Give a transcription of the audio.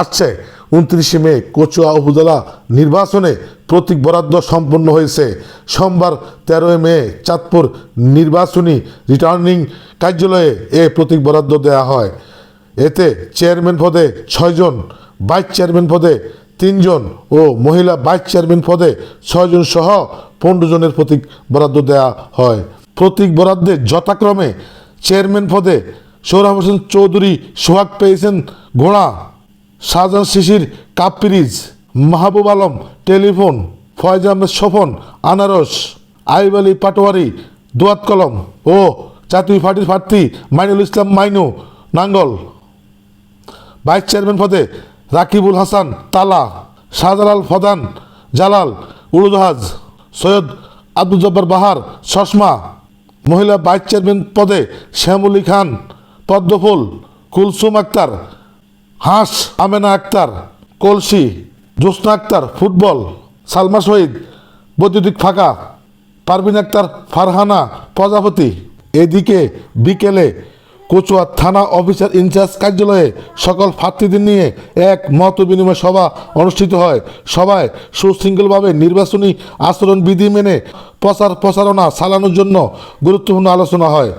আসছে। উনত্রিশে মে কচুয়া উপজেলা নির্বাচনে প্রতীক বরাদ্দ সম্পন্ন হয়েছে। সোমবার তেরোই মে চাঁদপুর নির্বাচনী রিটার্নিং কার্যালয়ে এ প্রতীক বরাদ্দ দেওয়া হয়। এতে চেয়ারম্যান পদে ছয়জন, ভাইস চেয়ারম্যান পদে তিনজন ও মহিলা ভাইস চেয়ারম্যান পদে ছয়জন সহ পনেরো জনের প্রতীক বরাদ্দ দেওয়া হয়। প্রতীক বরাদ্দে যথাক্রমে চেয়ারম্যান পদে সৌরভ হোসেন চৌধুরী সোহাগ পেয়েছেন ঘোড়া শাহজাহান শিশির কাপ পিরিজ মাহবুব আলম, টেলিফোন, ফয়জ আহমেদ স্বপন, আনারস আইব আলী পাটোয়ারি, দোয়াত কলম ও জাতীয় পার্টির প্রার্থী মাইনুল ইসলাম মাইনু, নাঙ্গল। ভাইস চেয়ারম্যান পদে রাকিবুল হাসান, তালা, শাহজালাল ফদান, জালাল, উড়োজাহাজ, সৈয়দ আব্দুল জব্বার বাহার, চশমা। মহিলা ভাইস চেয়ারম্যান পদে শ্যামলী খান, পদ্মফুল, কুলসুম আক্তার হাঁস, আমেনা আক্তার, কলসি, জ্যোৎস্না আক্তার, ফুটবল, সালমা শহীদ, বৈদ্যুতিক ফাঁকা, পারভিন আক্তার, ফারহানা, প্রজাপতি। এদিকে বিকেলে কচুয়া থানা অফিসার ইনচার্জ কার্যালয়ে সকল প্রার্থীদের নিয়ে এক মত বিনিময় সভা অনুষ্ঠিত হয়। সভায় সুশৃঙ্খলভাবে নির্বাচনী আচরণ বিধি মেনে প্রচার প্রচারণা চালানোর জন্য গুরুত্বপূর্ণ আলোচনা হয়।